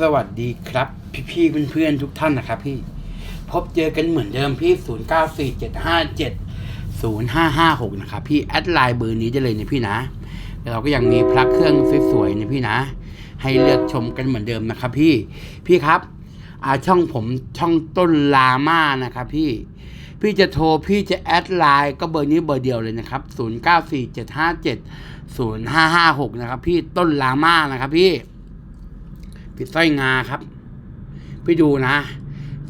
สวัสดีครับ พี่ๆเพื่อนๆทุกท่านนะครับพี่ พบเจอกันเหมือนเดิมพี่0 9 4 7 5 7 0 5 5 6นะครับพี่แอดไลน์เบอร์นี้ได้เลยนะพี่นะเราก็ยังมีพระเครื่องสวยๆนะพี่นะ ให้เลือกชมกันเหมือนเดิมนะครับพี่พี่ครับอาช่องผมช่องต้นลาม่านะครับพี่พี่จะโทรพี่จะแอดไลน์ก็เบอร์นี้เบอร์เดียวเลยนะครับ 0 9 4 7 5 7 0 5 5 6 นะครับพี่ต้นลาม่านะครับพี่ พี่สร้อยงาครับพี่ดูนะ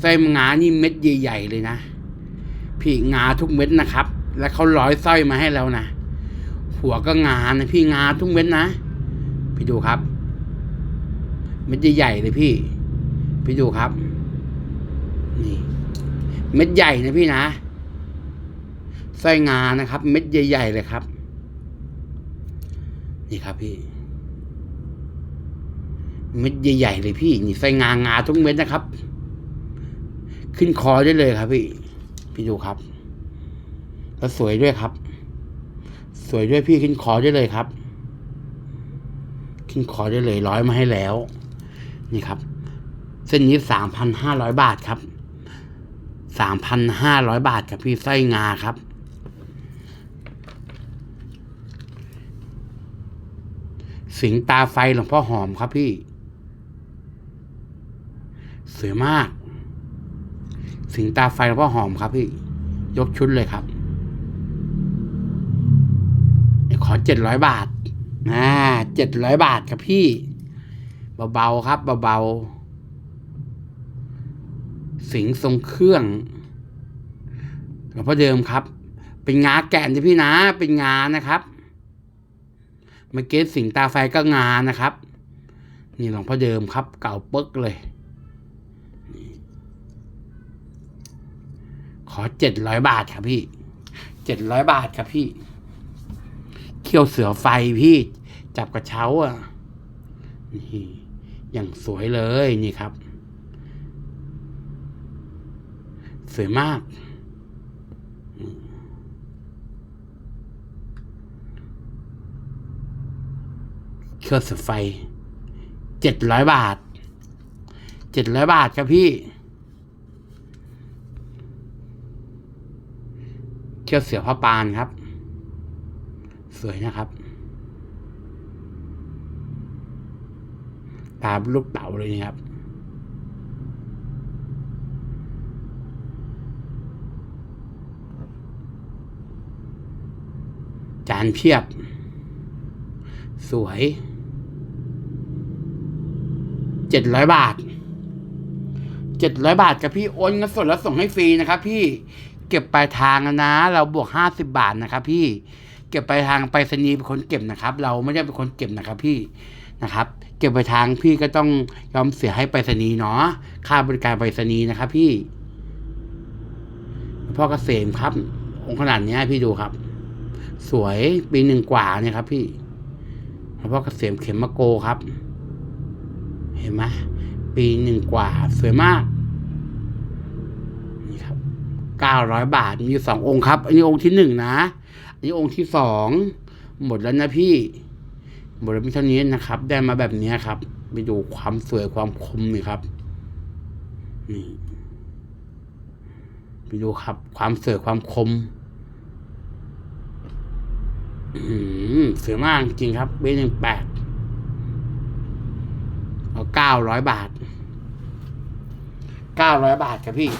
สร้อยงานี่เม็ดใหญ่ๆเลยนะพี่งาทุกเม็ดนะครับ แล้วเขาร้อยสร้อยมาให้แล้วนะหัวก็งานะพี่งาทุกเม็ดนะพี่ดูครับ เม็ดใหญ่ๆเลยพี่ พี่ดูครับ นี่ เม็ดใหญ่นะพี่นะสร้อยงานะครับ เม็ดใหญ่ๆเลยครับ นี่ครับพี่ เม็ดใหญ่ๆเลยพี่ นี่ใส่งางาทุกเม็ดนะครับ ขึ้นคอได้เลยครับ พี่ พี่ดูครับ แล้วสวยด้วยครับ สวยด้วยพี่ขึ้นคอได้เลยครับ ขึ้นคอได้เลยร้อยมาให้แล้ว นี่ครับ เส้นนี้สามพันห้าร้อยบาทครับสามพันห้าร้อยบาทครับพี่ไส้งาครับสิงตาไฟหลวงพ่อหอมครับพี่ สวยมาก สิงตาไฟหลวงพ่อหอมครับพี่ ยกชุดเลยครับขอเจ็ดร้อยบาทนะเจ็ดร้อยบาทครับพี่เบาๆครับเบาๆสิงทรงเครื่องหลวงพ่อเดิมครับ เป็นงาแก่นที่พี่นะ เป็นงานะครับเมื่อกี้สิงตาไฟก็งานะครับ นี่หลวงพ่อเดิมครับ เก่าปึ๊กเลย ขอเจ็ดร้อยบาทครับพี่เจ็ดร้อยบาทครับพี่ เขี้ยวเสือไฟพี่ จับกระเช้าอะนี่อย่างสวยเลยนี่ครับ สวยมากเครื่องสือไฟเจ็ดร้อยบาทเจ็ดร้อยบาทครับพี่ เชือกเสือพระปานครับ สวยนะครับตามลูกเต่าเลยนะครับ จานเพียบ สวยเจ็ดร้อยบาทเจ็ดร้อยบาทกับพี่โอนเงินสดแล้วส่งให้ฟรีนะครับพี่ เก็บปลายทางนะ เราบวกห้าสิบาทนะครับ พี่เก็บปลายทางไปรษณีย์เป็นคนเก็บนะครับ เราไม่ได้เป็นคนเก็บนะครับพี่นะครับ เก็บปลายทางพี่ก็ต้องยอมเสียให้ไปรษณีย์เนาะค่าบริการไปรษณีย์นะครับ พี่พ่อเกษมครับ องค์ขนาดนี้พี่ดูครับ สวยปีหนึ่งกว่าเนี่ยครับ พี่หลวงพ่อเกษมเข็มมะโกครับ เห็นไหมปีหนึ่งกว่า สวยมาก เก้าร้อยบาท มีสององค์ครับ อันนี้องค์ที่หนึ่งนะ อันนี้องค์ที่สองหมดแล้วนะพี่หมดแล้วมีเท่านี้นะครับ ได้มาแบบนี้ครับ ไปดูความสวยความคมนี่ครับ นี่ไปดูครับ ความสวยความคมอืมสวยมากจริงครับเบหนึ่งแปดเอาเก้าร้อยบาทเก้าร้อยบาทครับพี่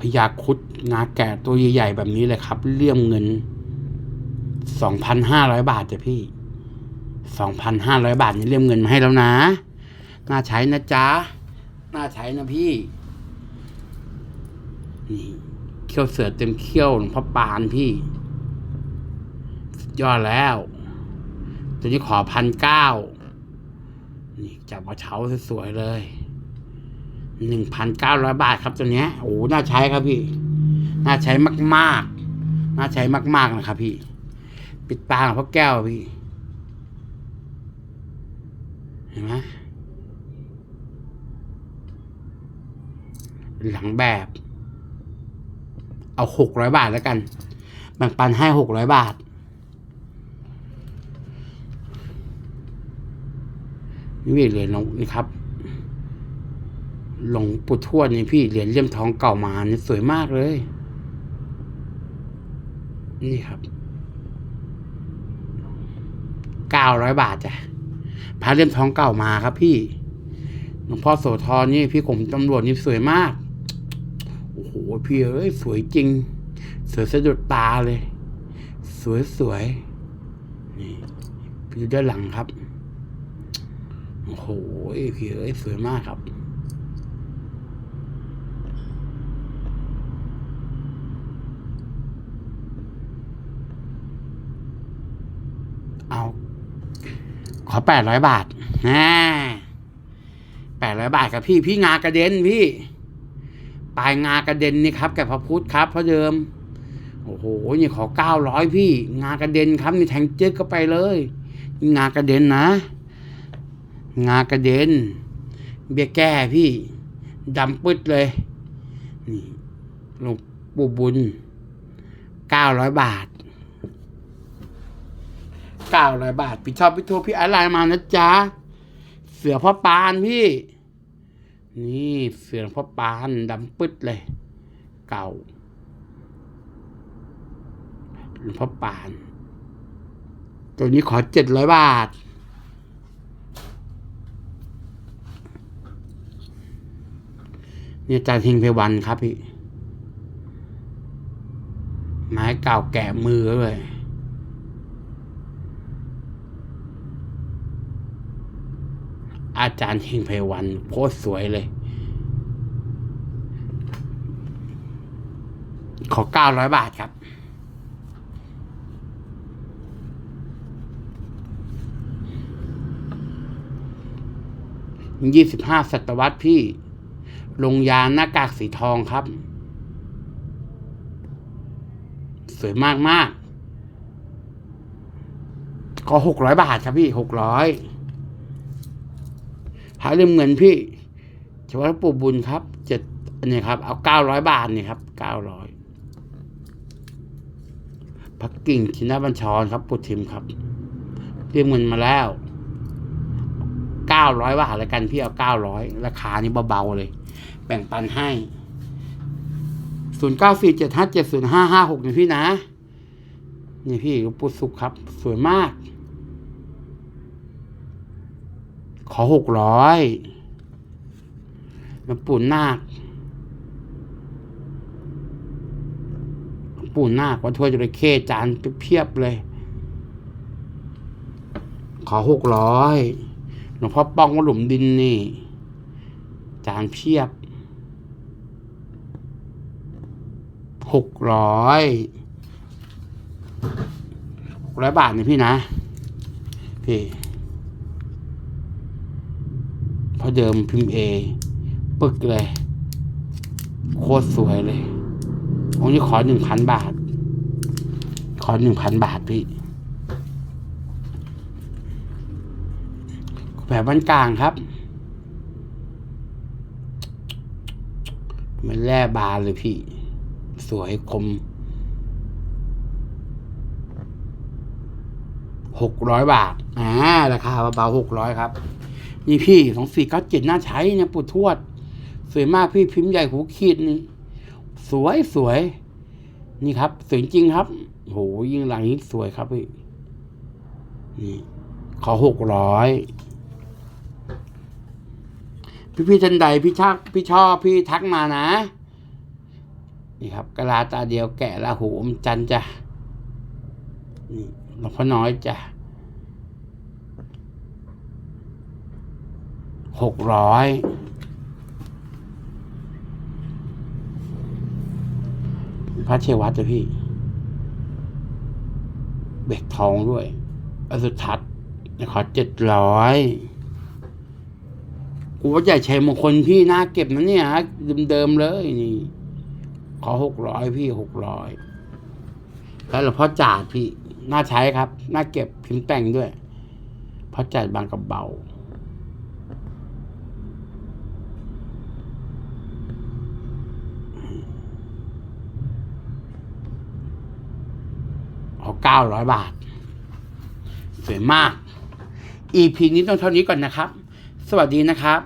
พญาคุดงาแก่ตัวใหญ่ๆแบบนี้เลยครับ เลี่ยมเงินสองพันห้าร้อยบาทจ้ะพี่สองพันห้าร้อยบาทนี่เลี่ยมเงินมาให้แล้วนะน่าใช้นะจ๊ะน่าใช้นะพี่นี่เขี้ยวเสือเต็มเขี้ยวหลวงพ่อปานพี่สุดยอดแล้วตัวนี้ขอพันเก้านี่จับมาเช้าสวยๆเลย หนึ่งพันเก้าร้อยบาทครับตัวเนี้ยโอ้น่าใช้ครับพี่ น่าใช้มากๆ น่าใช้มาก ๆนะครับพี่ ปิดตาของพ่อแก้วพี่ เห็นไหมหลังแบบ เอาหกร้อยบาทแล้วกันแบ่งปันให้หกร้อยบาท นี่เหรียญหลวงนี่ครับ หลวงปู่ทวดนี่พี่เหรียญเลี่ยมทองเก่ามาเนี่ยสวยมากเลย นี่ครับเก้าร้อยบาทจ้ะพระเลี่ยมทองเก่ามาครับ พี่หลวงพ่อโสธรนี่พี่ผมตำรวจนี่สวยมากโอ้โหพี่เอ้ยสวยจริง สวยสะดุดตาเลย สวยสวยนี่พี่ดูด้านหลังครับโอ้โหพี่เอ้ยสวยมากครับ เอา ขอแปดร้อยบาทนะแปดร้อยบาทครับพี่ พี่งากระเด็นพี่ ปลายงากระเด็นนี่ครับแกพระพุทธครับพระเดิม โอ้โหนี่ขอเก้าร้อยพี่ งากระเด็นครับนี่แทงจึ๊กก็ไปเลย งากระเด็นนะ งากระเด็น เบี้ยแก้พี่ดำปึ๊ดเลย นี่หลวงปู่บุญเก้าร้อยบาท เก้าร้อยบาท พี่ชอบพี่โทรพี่อะไรมานะจ๊ะ เสือพ่อปานพี่ นี่เสือพ่อปานดำปึ๊ดเลย เก่าหลวงพ่อปาน ตัวนี้ขอเจ็ดร้อยบาท นี่อาจารย์เฮงเพวันครับพี่ ไม้เก่าแก่มือเลย อาจารย์เฮงเพวันโพสต์สวยเลย ขอเก้าร้อยบาทครับ ยี่สิบห้าศตวรรษพี่ ลงยาหน้ากากสีทองครับ สวยมากมากก็หกร้อยบาทครับพี่หกร้อย พระเล่มเงินพี่เฉพาะปู่บุญครับเจ็ดอันนี้ครับ เอาเก้าร้อยบาทนี่ครับเก้าร้อยพักกิ่งชินบัญชรครับปู่ทิมครับเรียมเงินมาแล้วเก้าร้อยบาทแล้วกันพี่เอาเก้าร้อยราคานี้เบาๆเลย แบ่งปันให้ศูนย์เก้าสี่เจ็ดห้าเจ็ดศูนย์ห้าห้าหกนี่พี่นะ นี่พี่ปู่สุขครับ สวยมาก ขอหกร้อยหลวงปู่นาคหลวงปู่นาควัดถ้วยจระเข้จานเพียบเลย ขอหกร้อยหลวงพ่อป้องวัดหลุมดินนี่ จานเพียบหกร้อยหกร้อยบาทนี่พี่นะ พี่ พอเดิมพิมพ์เอปึกเลย โคตรสวยเลยองค์นี้ขอหนึ่งพันบาท ขอหนึ่งพันบาทพี่แบบบ้านกลางครับมันแร่บานเลยพี่ สวยคมหกร้อยบาท อ่า ราคาเบาๆหกร้อยครับ นี่พี่สองสี่เก้าเจ็ดน่าใช้เนี่ยปู่ทวด สวยมากพี่พิมพ์ใหญ่หูขีดนี่สวยสวย นี่ครับ สวยจริงครับโหยิ่งหลังยิ่งสวยครับพี่นี่ขอหกร้อยพี่พี่ทันใดพี่ชักพี่ชอบพี่ทักมานะ นี่ครับกะลาตาเดียวแกะละหูอมจันจ้ะนี่หลวงพ่อน้อยจ้ะ หกร้อยพระเชวัตจ้ะพี่ เบกทองด้วยอสุทัศน์ขอเจ็ดร้อยกูว่าใหญ่ชัยมงคลพี่น่าเก็บนะเนี่ยฮะเดิมๆเลยนี่ ขอหกร้อยพี่หกร้อยแล้วหลวงพ่อจาดพี่ น่าใช้ครับ น่าเก็บพิมพ์แต่งด้วยเพราะจัดบางกระเบา เอาเก้าร้อยบาท สวยมาก EP นี้ต้องเท่านี้ก่อนนะครับ สวัสดีนะครับ